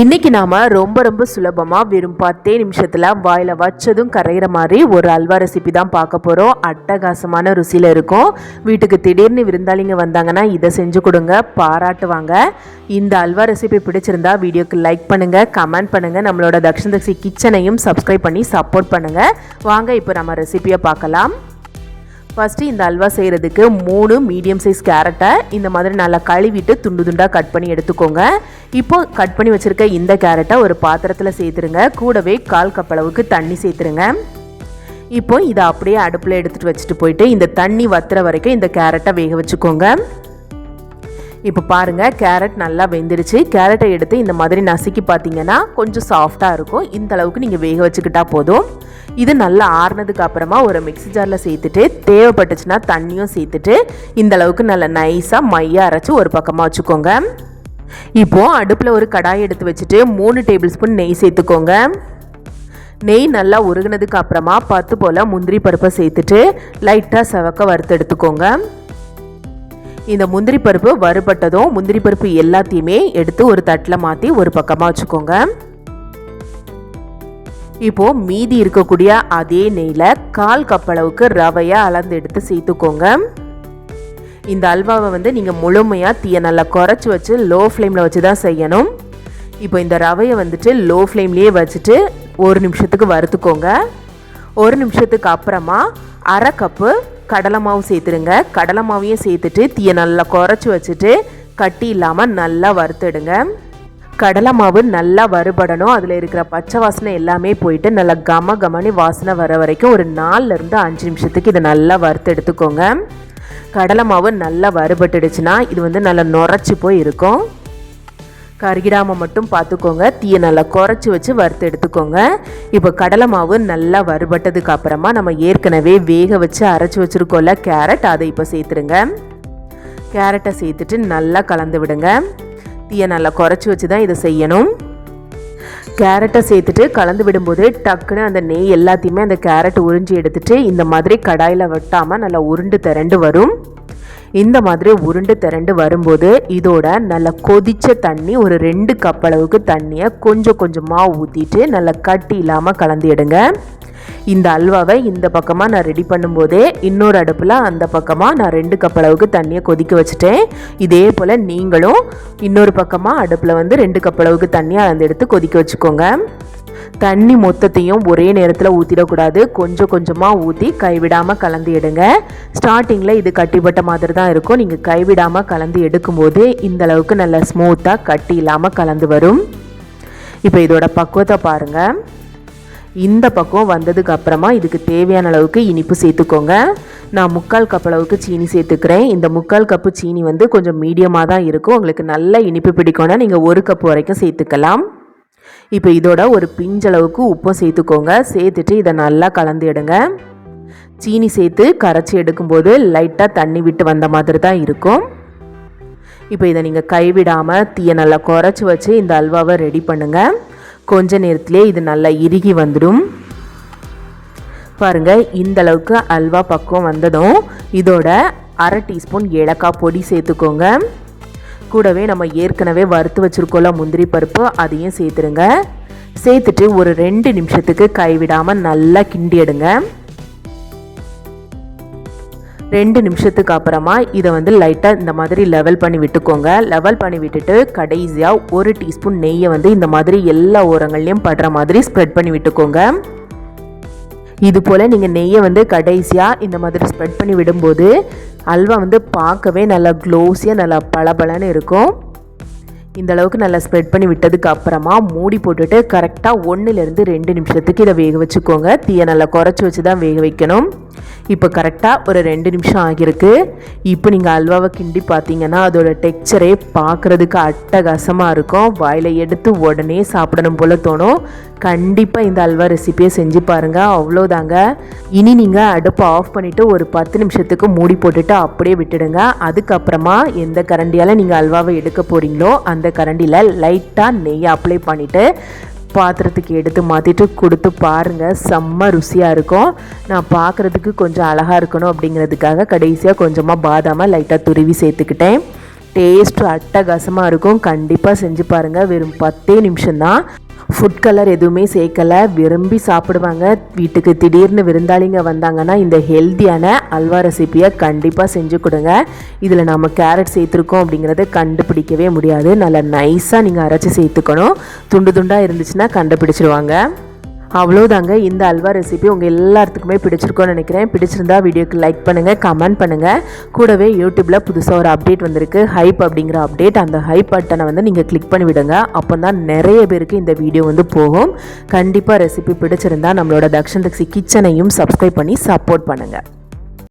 இன்னைக்கு நாம ரொம்ப ரொம்ப சுலபமாக வெறும் பத்தே நிமிஷத்தில் வாயில் வச்சதும் கரையிற மாதிரி ஒரு அல்வா ரெசிபி தான் பார்க்க போகிறோம் அட்டகாசமான ருசியில் இருக்கும். வீட்டுக்கு திடீர்னு விருந்தாளிங்க வந்தாங்கன்னா இதை செஞ்சு கொடுங்க பாராட்டுவாங்க. இந்த அல்வா ரெசிபி பிடிச்சிருந்தா வீடியோக்கு லைக் பண்ணுங்கள் கமெண்ட் பண்ணுங்கள் நம்மளோட தக்ஷன் தக்ஷி கிச்சனையும் சப்ஸ்கிரைப் பண்ணி சப்போர்ட் பண்ணுங்கள் வாங்க இப்போ நம்ம ரெசிபியை பார்க்கலாம். ஃபஸ்ட்டு இந்த அல்வா செய்கிறதுக்கு மூணு மீடியம் சைஸ் கேரட்டை இந்த மாதிரி நல்லா கழுவிட்டு துண்டு துண்டாக கட் பண்ணி எடுத்துக்கோங்க. இப்போ கட் பண்ணி வச்சுருக்க இந்த கேரட்டை ஒரு பாத்திரத்தில் சேர்த்துருங்க. கூடவே கால் கப் அளவுக்கு தண்ணி சேர்த்துருங்க. இப்போ இதை அப்படியே அடுப்பில் எடுத்துகிட்டு வச்சுட்டு போயிட்டு இந்த தண்ணி வத்துற வரைக்கும் இந்த கேரட்டை வேக வச்சுக்கோங்க. இப்போ பாருங்கள் கேரட் நல்லா வெந்துருச்சு. கேரட்டை எடுத்து இந்த மாதிரி நசுக்கி பார்த்தீங்கன்னா கொஞ்சம் சாஃப்டாக இருக்கும். இந்த அளவுக்கு நீங்கள் வேக வச்சுக்கிட்டா போதும். இது நல்லா ஆறுனதுக்கு அப்புறமா ஒரு மிக்ஸி ஜாரில் சேர்த்துட்டு தேவைப்பட்டுச்சுன்னா தண்ணியும் சேர்த்துட்டு இந்த அளவுக்கு நல்லா நைஸாக மையாக அரைச்சி ஒரு பக்கமாக வச்சுக்கோங்க. இப்போது அடுப்பில் ஒரு கடாய் எடுத்து வச்சுட்டு மூணு டேபிள் ஸ்பூன் நெய் சேர்த்துக்கோங்க. நெய் நல்லா உருகினதுக்கு அப்புறமா பத்து போல் முந்திரி பருப்பை சேர்த்துட்டு லைட்டாக செவக்க வறுத்து எடுத்துக்கோங்க. இந்த முந்திரி பருப்பு வறுபட்டதும் முந்திரி பருப்பு எல்லாத்தையுமே எடுத்து ஒரு தட்டில் மாற்றி ஒரு பக்கமாக வச்சுக்கோங்க. இப்போது மீதி இருக்கக்கூடிய அதே நெய்யில் கால் கப் அளவுக்கு ரவையை அளந்து எடுத்து சேர்த்துக்கோங்க. இந்த அல்வாவை வந்து நீங்கள் முழுமையாக தீயை நல்லா குறைச்சி வச்சு லோ ஃப்ளேமில் வச்சு தான் செய்யணும். இப்போ இந்த ரவையை வந்துட்டு லோ ஃப்ளேம்லேயே வச்சுட்டு ஒரு நிமிஷத்துக்கு வறுத்துக்கோங்க. ஒரு நிமிஷத்துக்கு அப்புறமா அரை கப்பு கடலை மாவு சேர்த்துடுங்க. கடலை மாவையும் சேர்த்துட்டு தீயை நல்லா குறைச்சி வச்சுட்டு கட்டி இல்லாமல் நல்லா வறுத்துடுங்க. கடலை மாவு நல்லா வறுபடணும். அதில் இருக்கிற பச்சை வாசனை எல்லாமே போயிட்டு நல்லா கம கமனி வாசனை வர வரைக்கும் ஒரு நாலுலேருந்து அஞ்சு நிமிஷத்துக்கு இதை நல்லா வறுத்து எடுத்துக்கோங்க. கடலை மாவு நல்லா வறுபட்டுடுச்சுன்னா இது வந்து நல்லா நுரைச்சி போய் இருக்கும். கருகிடாமல் மட்டும் பார்த்துக்கோங்க. தீயை நல்லா குறைச்சி வச்சு வறுத்து எடுத்துக்கோங்க. இப்போ கடலை மாவு நல்லா வறுபட்டதுக்கு அப்புறமா நம்ம ஏற்கனவே வேக வச்சு அரைச்சி வச்சுருக்கோம்ல கேரட் அதை இப்போ சேர்த்துருங்க கேரட்டை சேர்த்துட்டு நல்லா கலந்து விடுங்க. தீயை நல்லா குறைச்சி வச்சு தான் இதை செய்யணும். கேரட்டை சேர்த்துட்டு கலந்து விடும்போது டக்குன்னு அந்த நெய் எல்லாத்தையுமே அந்த கேரட் உறிஞ்சி எடுத்துட்டு இந்த மாதிரி கடாயில் வெட்டாமல் நல்லா உருண்டு திரண்டு வரும். இந்த மாதிரி உருண்டு திரண்டு வரும்போது இதோட நல்லா கொதிச்ச தண்ணி ஒரு ரெண்டு கப் அளவுக்கு தண்ணியை கொஞ்சம் கொஞ்சமாக ஊற்றிட்டு நல்லா கட்டி இல்லாமல் கலந்து எடுங்க. இந்த அல்வாவை இந்த பக்கமாக நான் ரெடி பண்ணும்போதே இன்னொரு அடுப்பில் அந்த பக்கமாக நான் ரெண்டு கப் அளவுக்கு தண்ணியை கொதிக்க வச்சுட்டேன். இதே போல் நீங்களும் இன்னொரு பக்கமாக அடுப்பில் வந்து ரெண்டு கப் அளவுக்கு தண்ணியை அந்த எடுத்து கொதிக்க வச்சுக்கோங்க. தண்ணி மொத்தத்தையும் ஒரே நேரத்தில் ஊற்றிடக்கூடாது கொஞ்சம் கொஞ்சமாக ஊற்றி கைவிடாமல் கலந்து எடுங்க. ஸ்டார்டிங்கில் இது கட்டிப்பட்ட மாதிரி தான் இருக்கும். நீங்கள் கைவிடாமல் கலந்து எடுக்கும்போது இந்தளவுக்கு நல்லா ஸ்மூத்தாக கட்டி இல்லாமல் கலந்து வரும். இப்போ இதோட பக்குவத்தை பாருங்கள் இந்த பக்கம் வந்ததுக்கு அப்புறமா இதுக்கு தேவையான அளவுக்கு இனிப்பு சேர்த்துக்கோங்க. நான் முக்கால் கப் அளவுக்கு சீனி சேர்த்துக்கிறேன். இந்த முக்கால் கப்பு சீனி வந்து கொஞ்சம் மீடியமாக தான் இருக்கும். உங்களுக்கு நல்ல இனிப்பு பிடிக்கும்னா நீங்கள் ஒரு கப் வரைக்கும் சேர்த்துக்கலாம். இப்போ இதோட ஒரு பிஞ்சளவுக்கு உப்பும் சேர்த்துக்கோங்க. சேர்த்துட்டு இதை நல்லா கலந்து எடுங்க. சீனி சேர்த்து கரைச்சி எடுக்கும்போது லைட்டாக தண்ணி விட்டு வந்த மாதிரி தான் இருக்கும். இப்போ இதை நீங்கள் கைவிடாமல் தீயை நல்லா குறைச்சி வச்சு இந்த அல்வாவை ரெடி பண்ணுங்கள் கொஞ்ச நேரத்திலே இது நல்லா இறுகி வந்துடும். பாருங்கள் இந்தளவுக்கு அல்வா பக்கம் வந்ததும் இதோட அரை டீஸ்பூன் ஏலக்காய் பொடி சேர்த்துக்கோங்க. கூடவே நம்ம ஏற்கனவே வறுத்து வச்சுருக்கோம்ல முந்திரி பருப்பு அதையும் சேர்த்துருங்க சேர்த்துட்டு ஒரு ரெண்டு நிமிஷத்துக்கு கைவிடாமல் நல்லா கிண்டி எடுங்க. ரெண்டு நிமிஷத்துக்கு அப்புறமா இதை வந்து லைட்டாக இந்த மாதிரி லெவல் பண்ணி விட்டுக்கோங்க. லெவல் பண்ணி விட்டுட்டு கடைசியாக ஒரு டீஸ்பூன் நெய்யை வந்து இந்த மாதிரி எல்லா ஓரங்கள்லேயும் படுற மாதிரி ஸ்ப்ரெட் பண்ணி விட்டுக்கோங்க. இது போல் நீங்கள் நெய்யை வந்து கடைசியாக இந்த மாதிரி ஸ்ப்ரெட் பண்ணி விடும்போது அல்வா வந்து பார்க்கவே நல்லா க்ளோஸியாக நல்லா பளபளன்னு இருக்கும். இந்த அளவுக்கு நல்லா ஸ்ப்ரெட் பண்ணி விட்டதுக்கு அப்புறமா மூடி போட்டுட்டு கரெக்டாக ஒன்றுலேருந்து ரெண்டு நிமிஷத்துக்கு இதை வேக வச்சுக்கோங்க. தீயை நல்லா குறைச்சி வச்சு தான் வேக வைக்கணும். இப்போ கரெக்டாக ஒரு ரெண்டு நிமிஷம் ஆகியிருக்கு. இப்போ நீங்கள் அல்வாவை கிண்டி பார்த்தீங்கன்னா அதோட டெக்ஸ்சரே பார்க்குறதுக்கு அட்டகாசமாக இருக்கும். வாயில் எடுத்து உடனே சாப்பிடணும் போல் தோணும். கண்டிப்பாக இந்த அல்வா ரெசிபியை செஞ்சு பாருங்கள் அவ்வளோதாங்க இனி நீங்கள் அடுப்பை ஆஃப் பண்ணிவிட்டு ஒரு பத்து நிமிஷத்துக்கு மூடி போட்டுட்டு அப்படியே விட்டுடுங்க. அதுக்கப்புறமா எந்த கரண்டியால் நீங்கள் அல்வாவை எடுக்க போகிறீங்களோ அந்த கரண்டியில் லைட்டாக நெய் அப்ளை பண்ணிவிட்டு பாத்திரத்துக்கு எடுத்து மாற்றிட்டு கொடுத்து பாருங்கள் செம்ம ருசியாக இருக்கும். நான் பார்க்குறதுக்கு கொஞ்சம் அழகாக இருக்கணும் அப்படிங்கிறதுக்காக கடைசியாக கொஞ்சமாக பாதாமை லைட்டாக துருவி சேர்த்துக்கிட்டேன். டேஸ்ட்டு அட்டகாசமாக இருக்கும். கண்டிப்பாக செஞ்சு பாருங்கள் வெறும் பத்தே நிமிஷம்தான். ஃபுட் கலர் எதுவுமே சேர்க்கலை. விரும்பி சாப்பிடுவாங்க. வீட்டுக்கு திடீர்னு விருந்தாளிங்க வந்தாங்கன்னா இந்த ஹெல்த்தியான அல்வா ரெசிப்பியை கண்டிப்பாக செஞ்சு கொடுங்க. இதில் நம்ம கேரட் சேர்த்துருக்கோம் அப்படிங்கிறத கண்டுபிடிக்கவே முடியாது. நல்லா நைஸாக நீங்கள் அரைச்சி சேர்த்துக்கணும். துண்டு துண்டாக இருந்துச்சுன்னா கண்டுபிடிச்சிருவாங்க. அவ்வளோதாங்க இந்த அல்வா ரெசிபி உங்கள் எல்லாத்துக்குமே பிடிச்சிருக்கோன்னு நினைக்கிறேன். பிடிச்சிருந்தா வீடியோக்கு லைக் பண்ணுங்கள் கமெண்ட் பண்ணுங்கள் கூடவே யூடியூப்பில் புதுசாக ஒரு அப்டேட் வந்திருக்கு. ஹைப் அப்படிங்கிற அப்டேட் அந்த ஹைப் பட்டனை வந்து நீங்கள் கிளிக் பண்ணி விடுங்க அப்போ தான் நிறைய பேருக்கு இந்த வீடியோ வந்து போகும். கண்டிப்பாக ரெசிபி பிடிச்சிருந்தா நம்மளோட தக்ஷன் தக்ஷி கிச்சனையும் சப்ஸ்கிரைப் பண்ணி சப்போர்ட் பண்ணுங்கள்